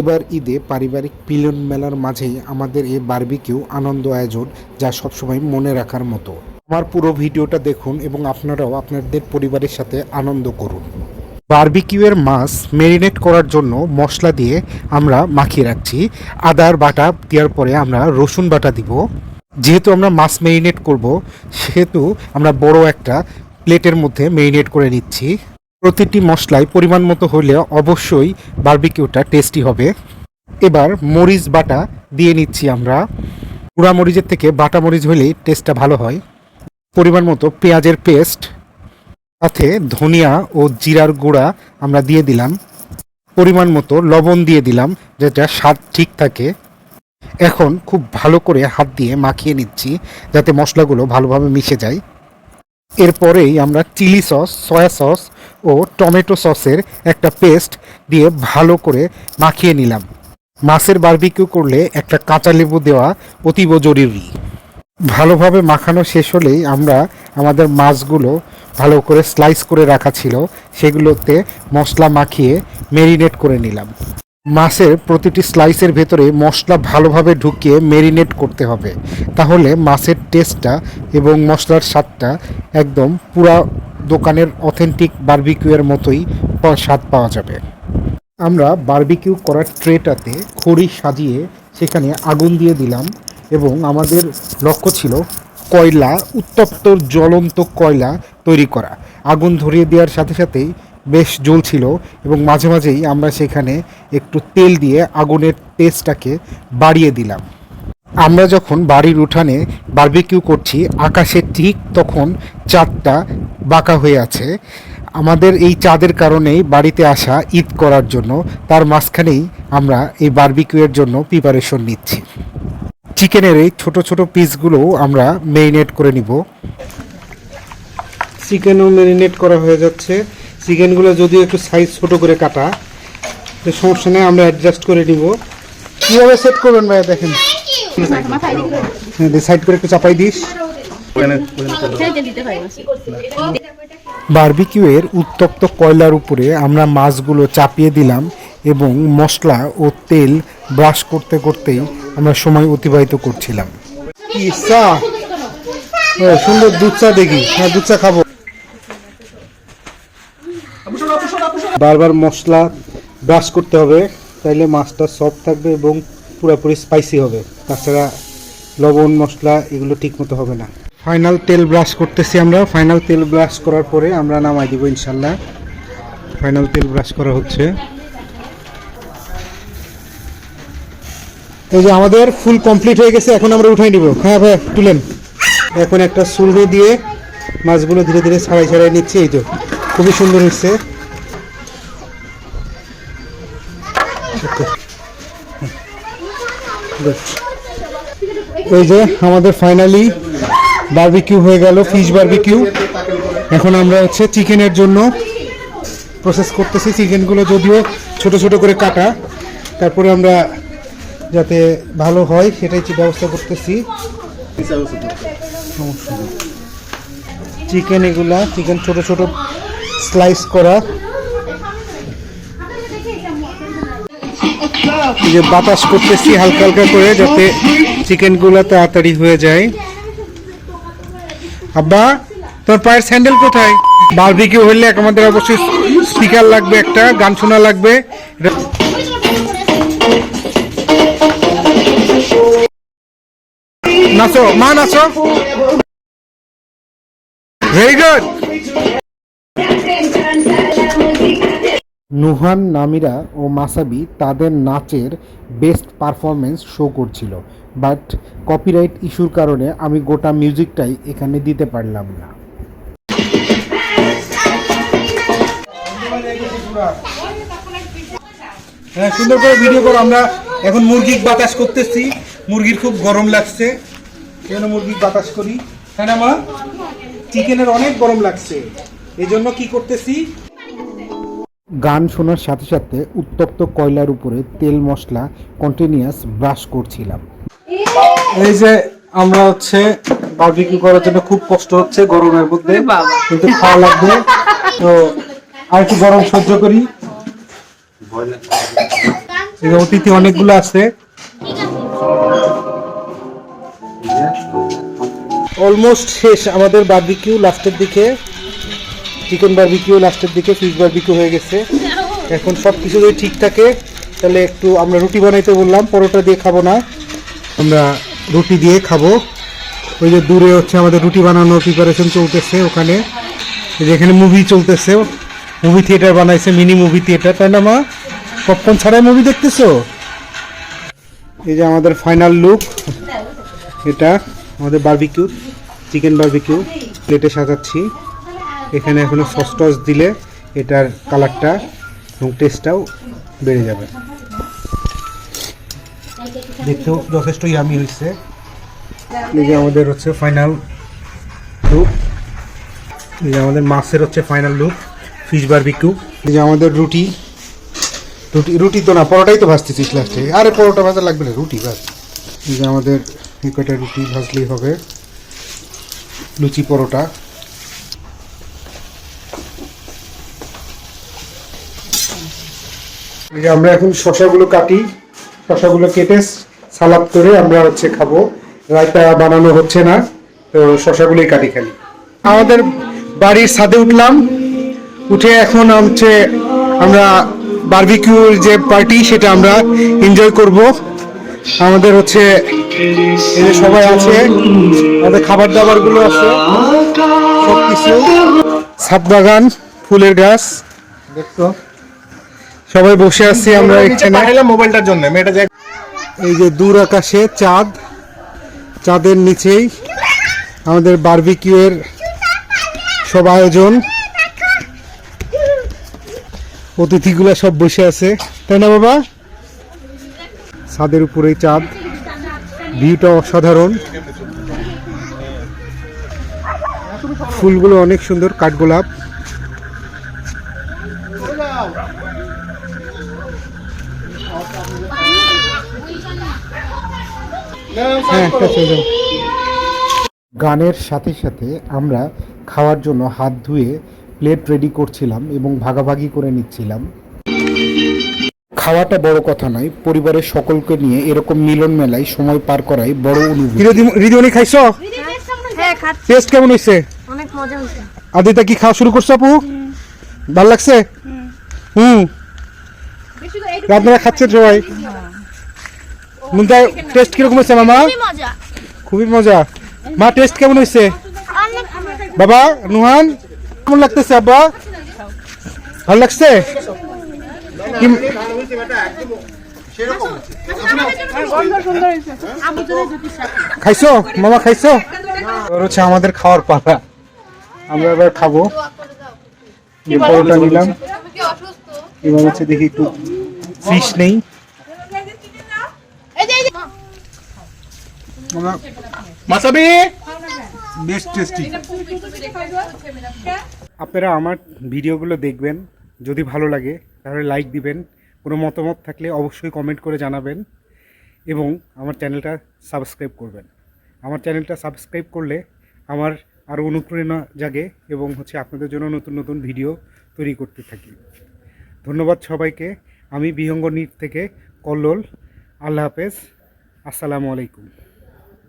এবার ঈদে পারিবারিক মিলন মেলার মাঝেই আমাদের এই বারবিকিউ আনন্দ আয়োজন, যা সবসময় মনে রাখার মতো। আমার পুরো ভিডিওটা দেখুন এবং আপনারাও আপনাদের পরিবারের সাথে আনন্দ করুন। বারবিকিউয়ের মাছ মেরিনেট করার জন্য মশলা দিয়ে আমরা মাখিয়ে রাখছি। আদার বাটা দেওয়ার পরে আমরা রসুন বাটা দিব। যেহেতু আমরা মাছ মেরিনেট করব, সেহেতু আমরা বড় একটা প্লেটের মধ্যে মেরিনেট করে নিচ্ছি। প্রতিটি মশলায় পরিমাণ মতো হলে অবশ্যই বারবিকিউটা টেস্টি হবে। এবার মরিচ বাটা দিয়ে নিচ্ছি আমরা। গুঁড়া মরিচের থেকে বাটা মরিচ হলেই টেস্টটা ভালো হয়। পরিমাণ মতো পেঁয়াজের পেস্ট, সাথে ধনিয়া ও জিরার গুঁড়া আমরা দিয়ে দিলাম। পরিমাণ মতো লবণ দিয়ে দিলাম যেটা স্বাদ ঠিক থাকে। এখন খুব ভালো করে হাত দিয়ে মাখিয়ে নিচ্ছি যাতে মশলাগুলো ভালোভাবে মিশে যায়। এরপরেই আমরা চিলি সস, সয়া সস ও টমেটো সসের একটা পেস্ট দিয়ে ভালো করে মাখিয়ে নিলাম। মাছের বারবিকিউ করলে একটা কাঁচা লেবু দেওয়া অতীব জরুরি। ভালোভাবে মাখানো শেষ হলেই আমরা আমাদের মাছগুলো ভালো করে স্লাইস করে রাখা ছিল, সেগুলোতে মশলা মাখিয়ে মেরিনেট করে নিলাম। মাছের প্রতিটি স্লাইসের ভেতরে মশলা ভালোভাবে ঢুকিয়ে মেরিনেট করতে হবে। তাহলে মাছের টেস্টটা এবং মশলার স্বাদটা একদম পুরা দোকানের অথেন্টিক বার্বিকিউয়ের মতোই স্বাদ পাওয়া যাবে। আমরা বার্বিকিউ করার ট্রেটাতে খড়ি সাজিয়ে সেখানে আগুন দিয়ে দিলাম এবং আমাদের লক্ষ্য ছিল কয়লা, উত্তপ্ত জ্বলন্ত কয়লা তৈরি করা। আগুন ধরিয়ে দেওয়ার সাথে সাথেই বেশ জ্বলছিল এবং মাঝে মাঝেই আমরা সেখানে একটু তেল দিয়ে আগুনের টেস্টটাকে বাড়িয়ে দিলাম। আমরা যখন বাড়ির উঠানে বার্বিকিউ করছি, আকাশে ঠিক তখন চাঁদটা বাঁকা হয়ে আছে। আমাদের এই চাঁদের কারণেই বাড়িতে আসা ঈদ করার জন্য, তার মাঝখানেই আমরা এই বার্বিকিউয়ের জন্য প্রিপারেশন নিচ্ছি। চিকেনের এই ছোটো ছোটো পিসগুলো আমরা মেরিনেট করে নিব। চিকেনও মেরিনেট করা হয়ে যাচ্ছে। চিকেনগুলো যদিও একটু সাইজ ছোট করে কাটা তো সমস্যা নেই আমরা অ্যাডজাস্ট করে নিব। কীভাবে সেট করবেন ভাইয়া দেখেন। সাইড করে একটু চাপাই দিস। বারবিকিউয়ের উত্তপ্ত কয়লার উপরে আমরা মাছগুলো চাপিয়ে দিলাম এবং মশলা ও তেল ব্রাশ করতে করতেই আমরা সময় অতিবাহিত করছিলাম। কি চা? ও, সুন্দর দুধ চা দেখি। হ্যাঁ দুধ চা খাব। বারবার মশলা ব্রাশ করতে হবে, তাইলে মাছটা সফট থাকবে এবং পুরোপুরি স্পাইসি হবে। তাছাড়া লবণ, মশলা এগুলো ঠিক মতো হবে না। ফাইনাল তেল ব্রাশ করতেছি আমরা। ফাইনাল তেল ব্রাশ করার পরে আমরা নামাই দিব ইনশাল্লাহ। ফাইনাল তেল ব্রাশ করা হচ্ছে। এই যে আমাদের ফুল কমপ্লিট হয়ে গেছে, এখন আমরা উঠাই নিব। হ্যাঁ ভাই, তুলেন। এখন একটা সুরবে দিয়ে মাছগুলো ধীরে ধীরে ছাড়াই ছাড়াই নিচ্ছে, এই তো খুবই সুন্দর হচ্ছে। এই যে আমাদের ফাইনালি বারবিকিউ হয়ে গেল ফিশ বারবিকিউ এখন আমরা হচ্ছে চিকেনের জন্য প্রসেস করতেছি চিকেনগুলো যদিও ছোট ছোট করে কাটা। তারপরে আমরা যাতে ভালো হয় সেটাই ব্যবস্থা করতেছি। চিকেন এগুলা, চিকেন ছোট ছোট স্লাইস করা। যে বাতাস করতেছি হালকা হালকা করে যাতে চিকেনগুলো তাড়াতাড়ি হয়ে যায়। আব্বা, তোর পায়ের স্যান্ডেল কোথায়? বারবিকিউ হইলে আমাদের অবশ্যই স্পিকার লাগবে একটা, গান শোনা লাগবে। নাচো, মা, নাচো। ভেরি গুড নুহান, নামিরা ও মাসাবি তাদের নাচের বেস্ট পারফরমেন্স শো করছিল। বাট কপিরাইট ইস্যুর কারণে আমি গোটা মিউজিকটাই এখানে দিতে পারলাম না। হ্যাঁ সুন্দর করে ভিডিও করো আমরা। এখন মুরগির বাতাস করতেছি। মুরগির খুব গরম লাগছে। কেন মুরগির বাতাস করি? হ্যাঁ মা? চিকেনের অনেক গরম লাগছে। এই জন্য কি করতেছি? গান শোনার সাথে সাথে উত্তপ্ত কয়লার উপরে তেল মশলা কন্টিনিউয়াস ব্রাশ করছিলাম। এই যে আমরা হচ্ছে বারবিকিউ করার জন্য খুব কষ্ট হচ্ছে গরমের মধ্যে কিন্তু খাওয়া লাগবে। তো আর একটু গরম সহ্য করি। অতিথি অনেকগুলো আছে। অলমোস্ট শেষ আমাদের বারবিকিউ লাস্টের দিকে। চিকেন বারবিকিউ লাস্টের দিকে, ফিশ বারবিকিউ হয়ে গেছে। এখন সব কিছু যদি ঠিক থাকে, তাহলে একটু আমরা রুটি বানাইতে বললাম, পরোটা দিয়ে খাব না। আমরা রুটি দিয়ে খাব। ওই যে দূরে হচ্ছে আমাদের রুটি বানানোর প্রিপারেশন চলতেছে ওখানে। এই যে এখানে মুভি চলতেছে। মুভি থিয়েটার বানাইছে মিনি মুভি থিয়েটার তাই না মা? পপকর্ন ছাড়াই মুভি দেখতেছো? এই যে আমাদের ফাইনাল লুক এটা আমাদের বারবিকিউ চিকেন বারবিকিউ প্লেটে সাজাচ্ছি। এখানে এখনও সস টস দিলে এটার কালারটা এবং টেস্টটাও বেড়ে যাবে। দেখতেও যথেষ্ট ইয়ামি হয়েছে। এই যে আমাদের হচ্ছে ফাইনাল লুক এই যে আমাদের মাছের হচ্ছে ফাইনাল লুক ফিশ বারবিকিউ এই যে আমাদের রুটি। রুটি রুটি তো না, পরোটাই তো ভাজতেছিস লাস্টে আরে, পরোটা ভাজা লাগবে না, রুটি ভাজ এই যে আমাদের কয়টা রুটি ভাজলেই হবে। লুচি পরোটা। যে আমরা এখন শশাগুলো কাটি, শশাগুলো কেটে সালাদ করে আমরা হচ্ছে খাব। রায়তা বানানো হচ্ছে না, তো শশাগুলোই কাটি খালি। আমাদের বাড়ির ছাদে উঠলাম, উঠে এখন হচ্ছে আমরা বারবিকিউর যে পার্টি সেটা আমরা এনজয় করব। আমাদের হচ্ছে সবাই আছে, আমাদের খাবার দাবারগুলো আছে সব কিছু ছাদ বাগান, ফুলের গাছ, দেখছ? সবাই বসে আছি আমরা এখানে। মোবাইলটার জন্য মেয়েটা এই যে দূর আকাশে চাঁদ চাঁদের নিচেই আমাদের বারবিকিউয়ের সব আয়োজন। অতিথিগুলো সব বসে আছে। তাই না বাবা? ছাদের উপরেই চাঁদ। ভিউটা অসাধারণ। ফুলগুলো অনেক সুন্দর কাঠগোলাপ। হ্যাঁ কাছে যাও গানের সাথে সাথে আমরা খাওয়ার জন্য হাত ধুয়ে প্লেট রেডি করছিলাম এবং ভাগাভাগি করে নিচ্ছিলাম। খাওয়াটা বড় কথা নয় পরিবারের সকলকে নিয়ে এরকম মিলন মেলায় সময় পার করাই বড় অনুভূতি। রিদিমণি খাইছো? হ্যাঁ টেস্ট কেমন হয়েছে অনেক মজা হয়েছে আদিতা কি খাওয়া শুরু করছ আপু? ভালো লাগছে? হুম। আপনারা খাচ্ছেন সবাই। মুন্তা টেস্ট কীরকম হয়েছে মামা? খুবই মজা। মা টেস্ট কেমন হয়েছে? বাবা নুহান কেমন লাগতেছে আব্বা? ভালো লাগছে? কি- খাইছো? মামা খাইছো? হচ্ছে আমাদের খাওয়ার পালা। আমরা এবার খাব। পরোটা নিলাম। এবার হচ্ছে দেখি একটু ফিশ নেই। আমরা- মাসাবি? বেশ টেস্টি আপনারা আমার ভিডিওগুলো দেখবেন যদি ভালো লাগে তাহলে লাইক দিবেন। কোনো মতামত থাকলে অবশ্যই কমেন্ট করে জানাবেন এবং আমার চ্যানেলটা সাবস্ক্রাইব করবেন। আমার চ্যানেলটা সাবস্ক্রাইব করলে আমার আরও অনুপ্রেরণা জাগে এবং হচ্ছে আপনাদের জন্য নতুন নতুন ভিডিও তৈরি করতে থাকি। ধন্যবাদ সবাইকে। আমি বিহঙ্গ নীট থেকে কল্লোল। আল্লাহ হাফেজ। আসসালামু আলাইকুম।